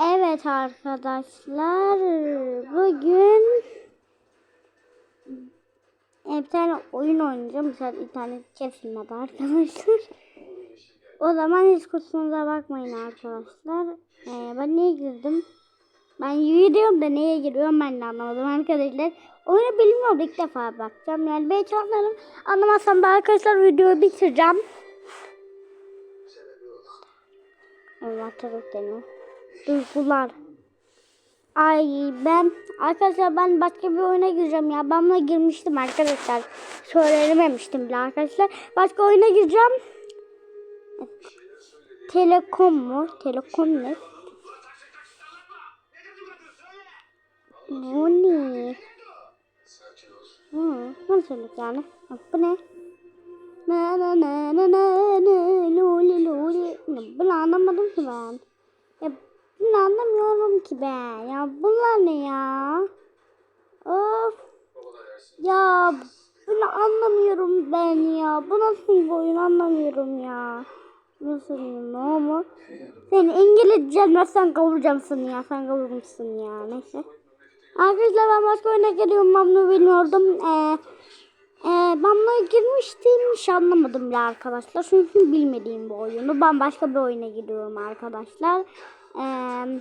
Evet arkadaşlar bugün e, bir tane oyun oynayacağım. Mesela internet kesilmedi arkadaşlar. O zaman hiç kusurumuza bakmayın arkadaşlar. E, ben niye girdim? Ben yürüyorum da neye giriyorum ben de anlamadım arkadaşlar. Oyunu bilmiyorum ilk defa bakacağım. Yani ben anlarım. Anlamazsam da arkadaşlar videoyu bitireceğim. Allah taraf deniyor. Duygular. Ay ben arkadaşlar ben başka bir oyuna gireceğim ya. Ben buna girmiştim arkadaşlar. Söylememiştim bile arkadaşlar. Başka oyuna gireceğim. Telekom mu? Telekom ne? Bu ne? Hı, nasıl söyledik yani? Bu ne? Na na na na na na luli luli. Bunu anlamadım ki ben. Bunu anlamıyorum ki ben. Ya bunlar ne ya? Of. Ya bunu anlamıyorum ben ya. Bu nasıl bir oyun anlamıyorum ya. Nasıl ne mu? Sen İngilizce nasıl kavuracaksın ya? Sen kavurmuşsun ya. Neyse. Arkadaşlar ben başka oyuna geliyorum. Ben bilmiyordum. Ee, ee, ben buna girmiştim. Hiç anlamadım bile arkadaşlar. Çünkü bilmediğim bu oyunu. Ben başka bir oyuna gidiyorum arkadaşlar. Ee,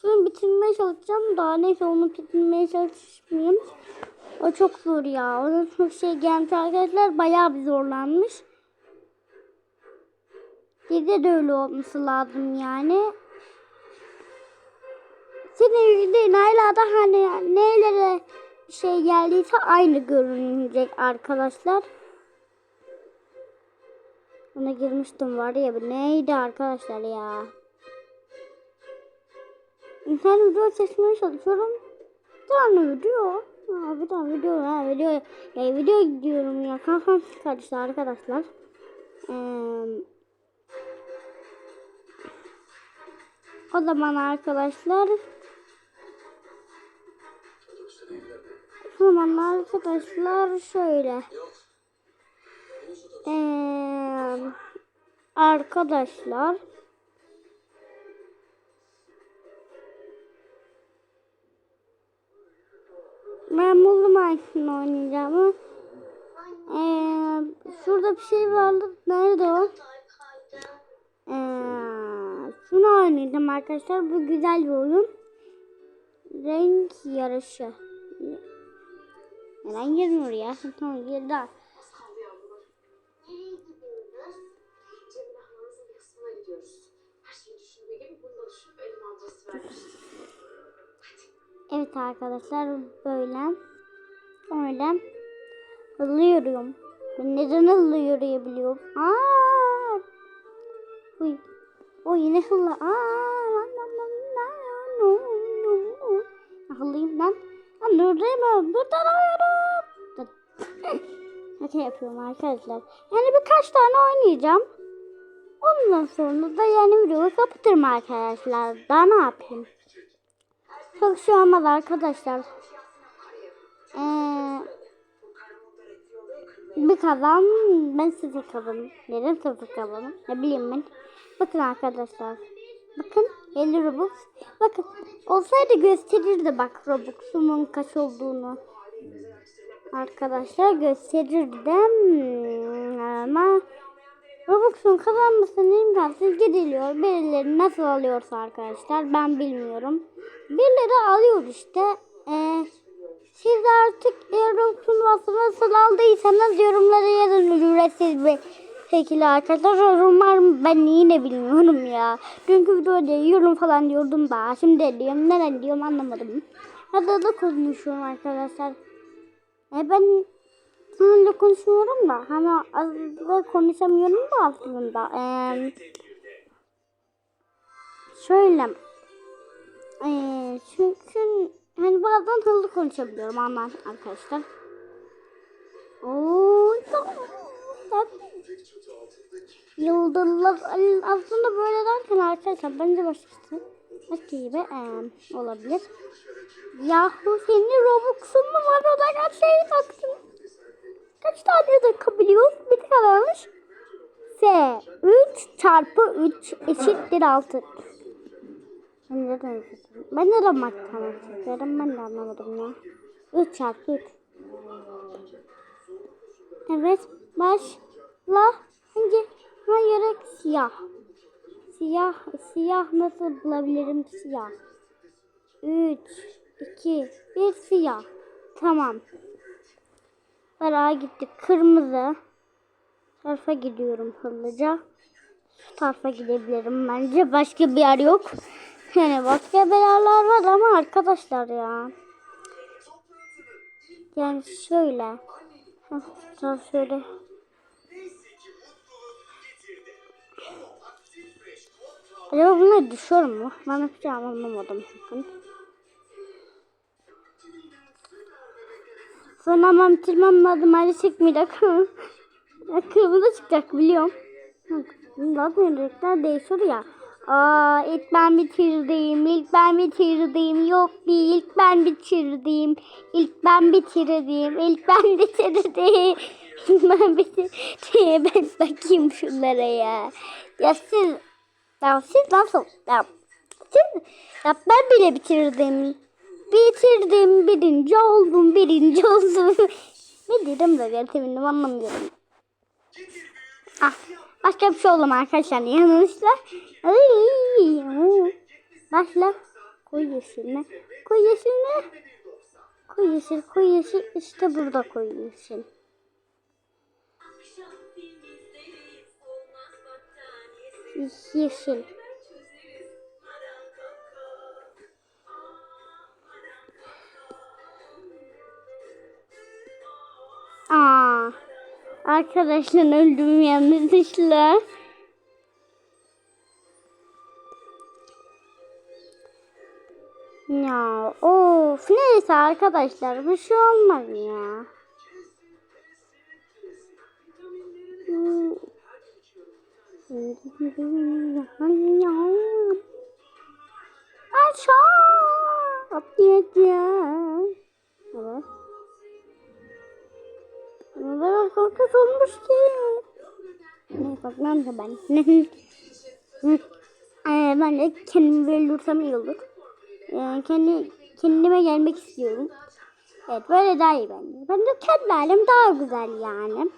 şunu bitirmeye çalışacağım. Daha neyse onu bitirmeye çalışmayayım. O çok zor ya. Onun çok şey gelmiş arkadaşlar. Bayağı bir zorlanmış. Bir de öyle olması lazım yani. Senin yüzünden hala da hani nelere şey geldiyse aynı görünecek arkadaşlar. Ona girmiştim var ya neydi arkadaşlar ya. İnternet video seçmeye çalışıyorum. Bir tane video. Ha, bir tane video ha video. Ya video gidiyorum ya kafam karıştı arkadaşlar. Ee, o zaman arkadaşlar o zaman arkadaşlar şöyle ee, arkadaşlar. Ben buldum hangisini oynayacağımı ee, şurada bir şey vardı. Nerede o? Ee, şunu oynayacağım arkadaşlar. Bu güzel bir oyun. Renk yarışı. Neden girmiyor ya tamam girdi Evet arkadaşlar böyle öyle hızlı yürüyorum. Ben neden hızlı yürüyebiliyorum? Aa! Uy. O yine hızlı. Aa! Lan lan. Hızlıyım lan. Lan durdurayım. Durduramıyorum. Dur. Hata yapıyorum arkadaşlar. Yani birkaç tane oynayacağım. Ondan sonra da yani videoyu kapatırım arkadaşlar. Daha ne yapayım? Çok şey olmaz arkadaşlar. Ee, bir kazan ben sıfır kazanım. Neden sıfır kazanım? Ne bileyim ben. Bakın arkadaşlar. Bakın 50 Robux. Bakın olsaydı gösterirdi bak Robux'umun kaç olduğunu. Arkadaşlar gösterirdim. Ama Robux'un kazanmasının imkansız gidiliyor. Birileri nasıl alıyorsa arkadaşlar ben bilmiyorum. Birileri alıyor işte. Ee, siz artık eğer Robux'un nasıl aldıysanız yorumlara yazın ücretsiz bir şekilde arkadaşlar. Yorumlar ben yine bilmiyorum ya. Dünkü videoda yorum falan diyordum da. Şimdi diyorum neden diyorum anlamadım. Hadi da konuşuyorum arkadaşlar. E ben Sizinle konuşmuyorum da hani aslında konuşamıyorum da aslında. Ee, şöyle ee, çünkü hani bazen hızlı konuşabiliyorum ama arkadaşlar. Oo. Yıldızlar aslında böyle derken arkadaşlar bence başkası başka gibi ee, olabilir. Yahu senin Robux'un mu var o da şey baktın. Kaç tane takabiliyoruz? Bir kalmış. F 3 çarpı 3 eşittir 6. Ben neden Ben neden matematik istiyorum ben de anlamadım ya. 3 çarpı 3. Evet başla. Önce hayır siyah. Siyah siyah nasıl bulabilirim siyah? 3 2 1 siyah. Tamam. Beraber gittik. Kırmızı. Tarafa gidiyorum hızlıca. Şu tarafa gidebilirim bence. Başka bir yer yok. Yani başka yerler var ama arkadaşlar ya. Yani şöyle. Taraf şöyle. Acaba bunlar düşüyor mu? Ben hiç anlamadım sakın. Bitirmem lazım. Ayrı çekmeyecek. Kırmızı çıkacak biliyorum. Zaten renkler değişiyor ya. Aa ilk ben bitirdim. İlk ben bitirdim. Yok değil. İlk ben bitirdim. İlk ben bitirdim. İlk ben bitirdim. İlk ben bitirdim. Ben bakayım şunlara ya. Ya siz ya siz nasıl? Ya, siz, ya ben bile bitirdim. Bitirdim. Birinci oldum. Birinci oldum. ne dedim de gerçekten anlamıyorum. Ah, başka bir şey oldum arkadaşlar. Yanlışla. Başla. Koy yeşiline. Koy yeşiline. Koy yeşil, koy yeşil. İşte burada koy yeşil. Yeşil. Aa, arkadaşlar öldüm yanlışlıkla. Ya of neyse arkadaşlar bir şey olmaz ya. Aşağı atlayacağım. Evet. Ama biraz korkunç olmuş ki. Ne bakmam da ben. Ee, ben de kendimi belirtsem iyi olur. Ee, kendi kendime gelmek istiyorum. Evet böyle daha iyi bence. Ben de kendi halim daha güzel yani.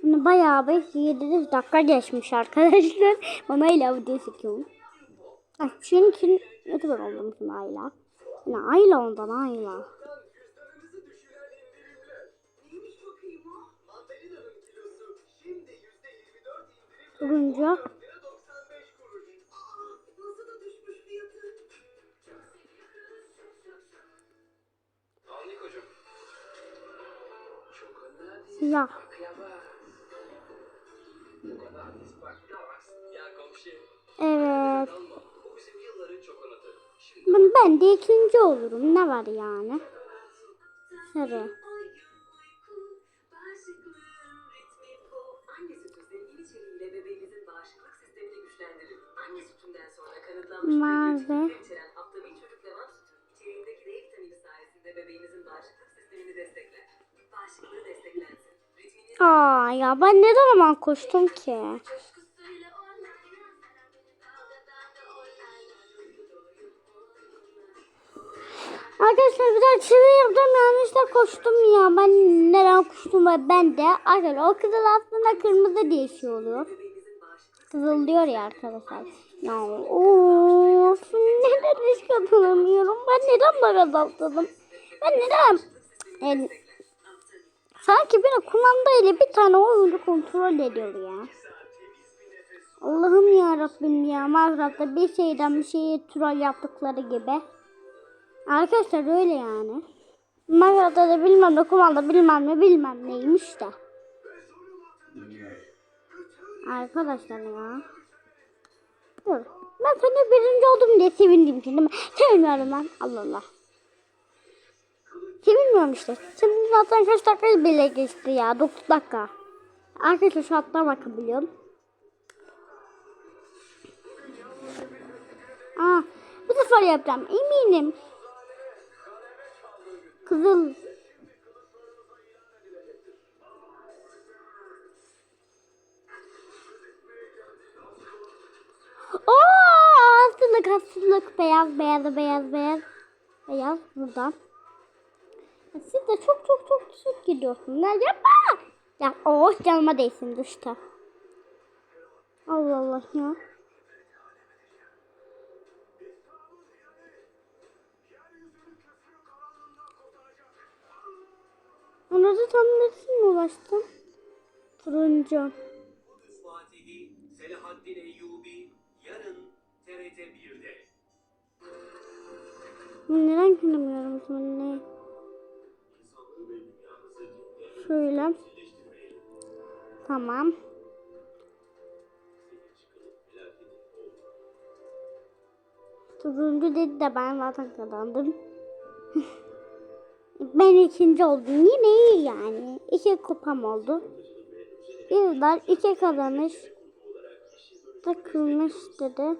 Şimdi bayağı bir 7 dakika geçmiş arkadaşlar. Bana ile video çekiyorum. Çünkü YouTuber oldum şimdi Yani Ayla ondan Ayla. Önemli. Siyah. Evet. Ben, de ikinci olurum. Ne var yani? Sarı. Mavi. Aa ya ben ne zaman koştum ki? Arkadaşlar daha çeviri yaptım yanlışla koştum ya. Ben neden koştum ben de arkadaşlar o kızıl aslında kırmızı diye şey oluyor. Kızıl diyor ya arkadaşlar. Ya of neden hiç katılamıyorum? Ben neden böyle atladım? Ben neden? Yani, sanki bir kumanda ile bir tane oyuncu kontrol ediyor ya. Allah'ım ya Rabbim ya. Minecraft'ta bir şeyden bir şeye troll yaptıkları gibi. Arkadaşlar öyle yani. Minecraft'ta da bilmem ne kumanda bilmem ne bilmem neymiş de. Arkadaşlar ya. Dur. Ben sana birinci oldum diye sevindim şimdi. Sevinmiyorum ben. Allah Allah. Sevinmiyorum işte. Şimdi zaten kaç dakika bile geçti ya. 9 dakika. Arkadaşlar şu hatlara bakabiliyorum. Aa, bu sefer yapacağım. Eminim. Kızıl. Oo, altınlık altınlık beyaz beyaz beyaz beyaz beyaz buradan. Siz de çok çok çok düşük gidiyorsunuz. Yapma. Ya o oh, canıma değsin dışta. Allah Allah ya. Anladı tam neresine ulaştım? Turuncu. Fatihi Selahaddin Eyyubi yarın TRT 1'de. Ben neden tanımıyorum sonra? Şöyle. Tamam. Turuncu dedi de ben zaten kazandım. ben ikinci oldum. Yine iyi yani. İki kupam oldu. Yıllar iki kazanış. Takılmış dedi.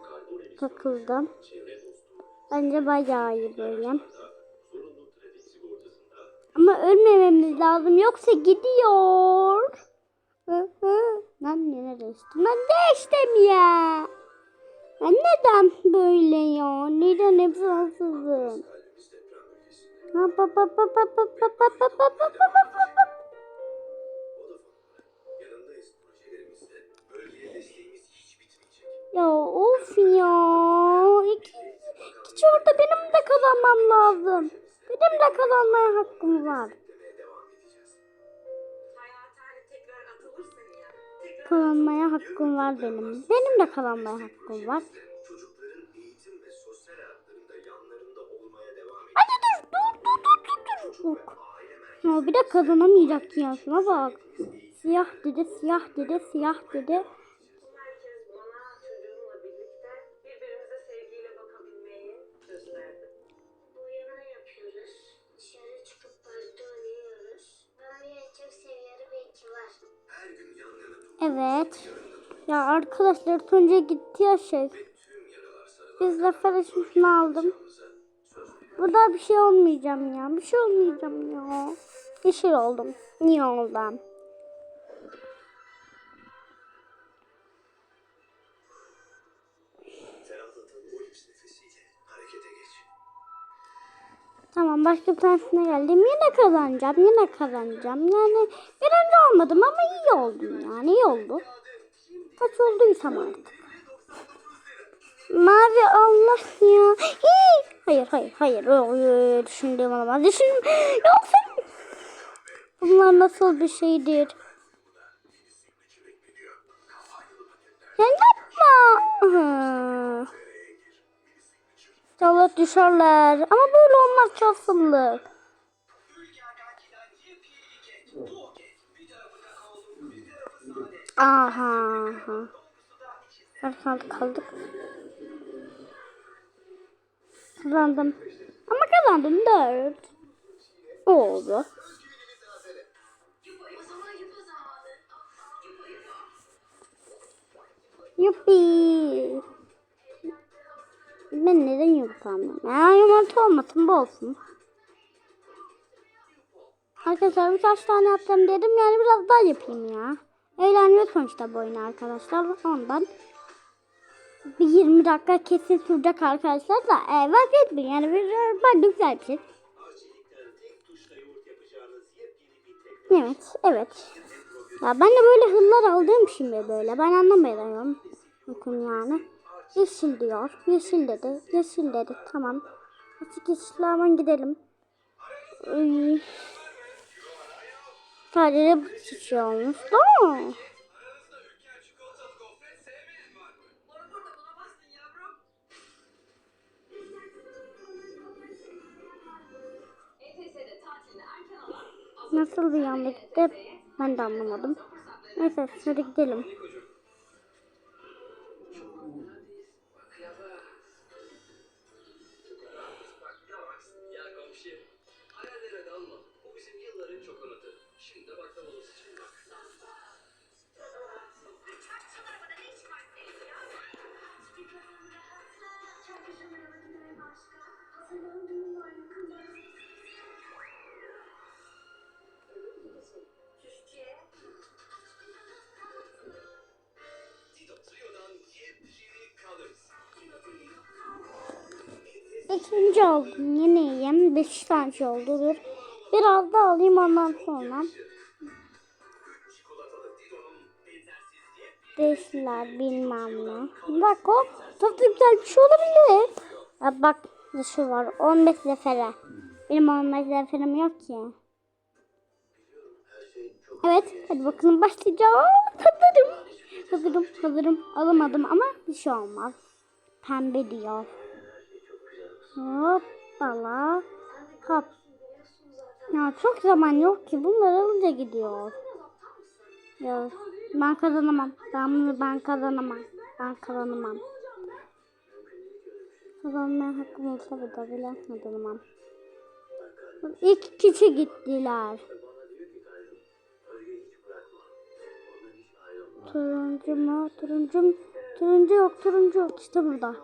Takıldım. Bence bayağı iyi böyle. Ama ölmememiz lazım yoksa gidiyor. Hı hı. Lan yine değiştim. Lan değiştim ya. Ya neden böyle ya? Neden hep rahatsızım? Ya of ya. İki, hiç orada benim de kazanmam lazım. Benim de kazanmaya hakkım var. Kazanmaya hakkım var benim. Benim de kazanmaya hakkım var. Çok. Ya bir de kazanamayacak ki ya şuna bak. Siyah dedi, siyah dedi, siyah dedi. Evet. Ya arkadaşlar Tunca gitti ya şey. Biz de Ferişmiş'ini aldım. Burada bir şey olmayacağım ya. Bir şey olmayacağım ya. Yeşil oldum. Niye oldum? Tamam başka bir tanesine geldim. Yine kazanacağım. Yine kazanacağım. Yani birinci olmadım ama iyi oldum yani. iyi oldu. Kaç olduysam artık. Mavi Allah ya. Hii. Hayır hayır hayır. Öyle düşündüğüm olamaz. Düşün. Ya sen. Bunlar nasıl bir şeydir? Ya yapma. İnşallah düşerler. Ama böyle olmaz çapsımlık. Aha. aha. Kaldık kaldık. Kazandım. Ama kazandım dört. Oldu. Yuppi. Ben neden yumurta almıyorum? Ya yumurta olmasın bu olsun. Arkadaşlar birkaç tane yaptım dedim yani biraz daha yapayım ya. Eğleniyor sonuçta bu oyun arkadaşlar ondan. Bir 20 dakika kesin sürecek arkadaşlar da e, fark etmeyin yani bir, ben güzel bir şey. Evet evet. Ya ben de böyle hırlar aldığım şimdi böyle ben anlamıyorum. Bakın yani. Yeşil diyor. Yeşil dedi. Yeşil dedi. Tamam. Açık yeşil hemen gidelim. Sadece bu çiçeği olmuş. Aranızda Nasıl bir anda gitti ben de anlamadım. Neyse hadi gidelim. Bak Lavax, Beşinci oldum. Yine iyiyim. Beş tane şey oldu. Dur. Biraz da alayım ondan sonra. Deşler bilmem ne. Bak o çok da güzel bir şey olabilir. Ya bak şu var 15 zefere. Benim 15 zeferim yok ki. Evet hadi bakalım başlayacağım. Hazırım. Hazırım hazırım. Alamadım ama bir şey olmaz. Pembe diyor. Hoppala. Hop. Ya çok zaman yok ki bunlar alınca gidiyor. Ya ben kazanamam. Ben bunu ben kazanamam. Ben kazanamam. Kazanmaya hakkım olsa da da bile kazanamam. İlk kişi gittiler. Turuncu mu? Turuncu? Turuncu yok, turuncu yok. İşte burada.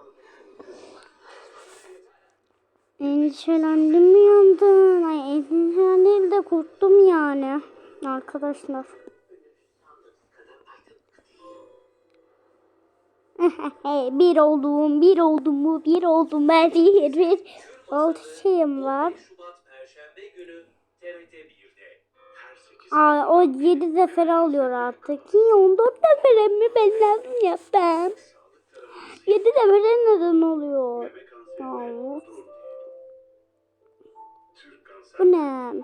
Endişelendim bir yandan. Ay endişelendim de korktum yani. Arkadaşlar. bir oldum, bir oldum mu, bir oldum ben bir, bir. Oldu şeyim var. Şubat Perşembe günü TRT 1'de. Her 8 Aa, o 7 zafer alıyor artık. Niye 14 zafere mi ben lazım ya ben? 7 zafere neden oluyor? Aa, bu ne?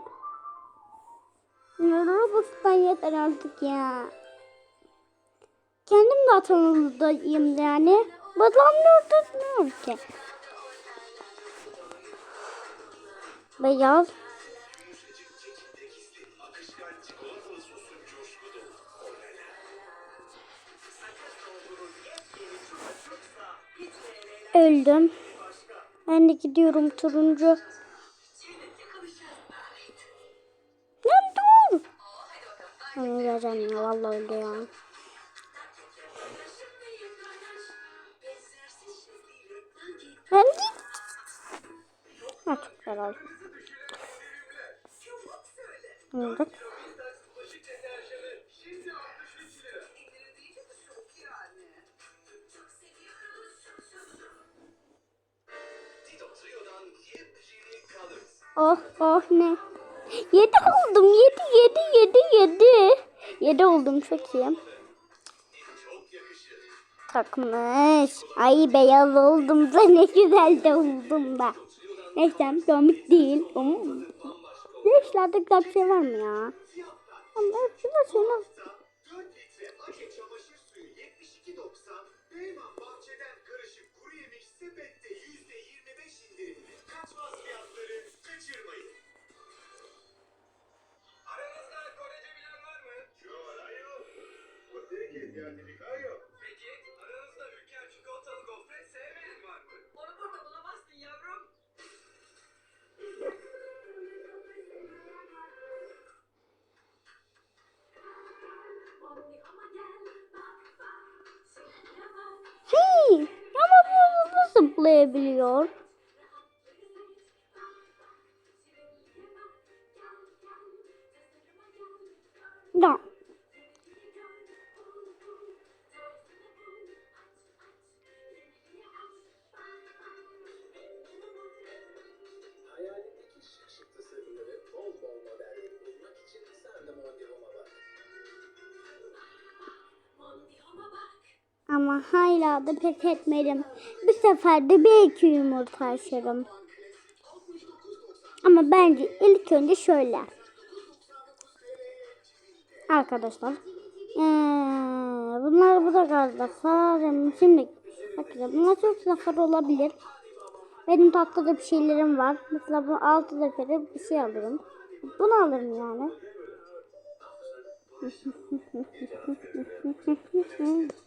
Ya Roblox'tan yeter artık ya. Kendim de atanıldayım yani. Badamlıyor tutmuyor ki. Beyaz. Öldüm. Ben de gidiyorum turuncu. Onu vereceğim ya vallahi öldü ya. Ben. Ha çok güzel Colors. Oh oh ne. Yedi oldum. Yedi yedi yedi yedi. Yedi oldum çok iyi. Takmış. Ay beyaz oldum da ne güzel de oldum da. Neyse komik değil. Ama ne işlerde güzel bir şey var mı ya? Ama şurada şey nasıl zıplayabiliyor? Ya. Hala da pes etmedim. Bu sefer de bir iki yumurta açarım. Ama bence ilk önce şöyle. Arkadaşlar. Ee, bunlar bu da gaz zafer. Şimdi bakın bunlar çok zafer olabilir. Benim tatlıda bir şeylerim var. Mesela bu altı zaferi bir şey alırım. Bunu alırım yani.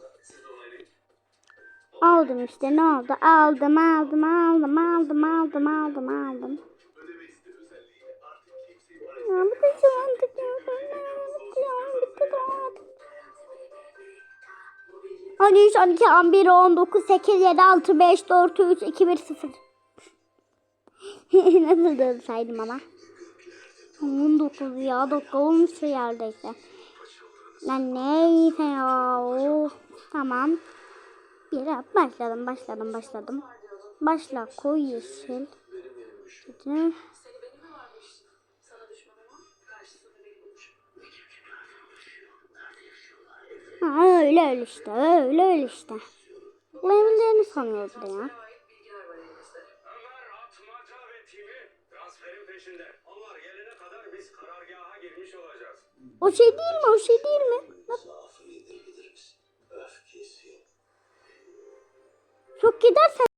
Aldım işte ne oldu? Aldım aldım aldım aldım aldım aldım aldım. Ya bu da şu an tıkıyor. Bitti de artık. 13, 12, 11, 19, 8, 7, 6, 5, 4, 3, 2, 1, 0. Nasıl da saydım ama. 19 ya 9 olmuş yerdeyse. Lan neyse ya. Of. Tamam. Bir başladım başladım başladım. Başla koy yeşil. Benim yerim üşüyor. Dedi. Seni benim mi varmış? Sana düşman ama karşısında beni bulmuş. Ha, öyle öyle işte öyle öyle işte. Evlerini sanıyordu ya. O şey değil mi o şey değil mi? Zaafı Çok gidersen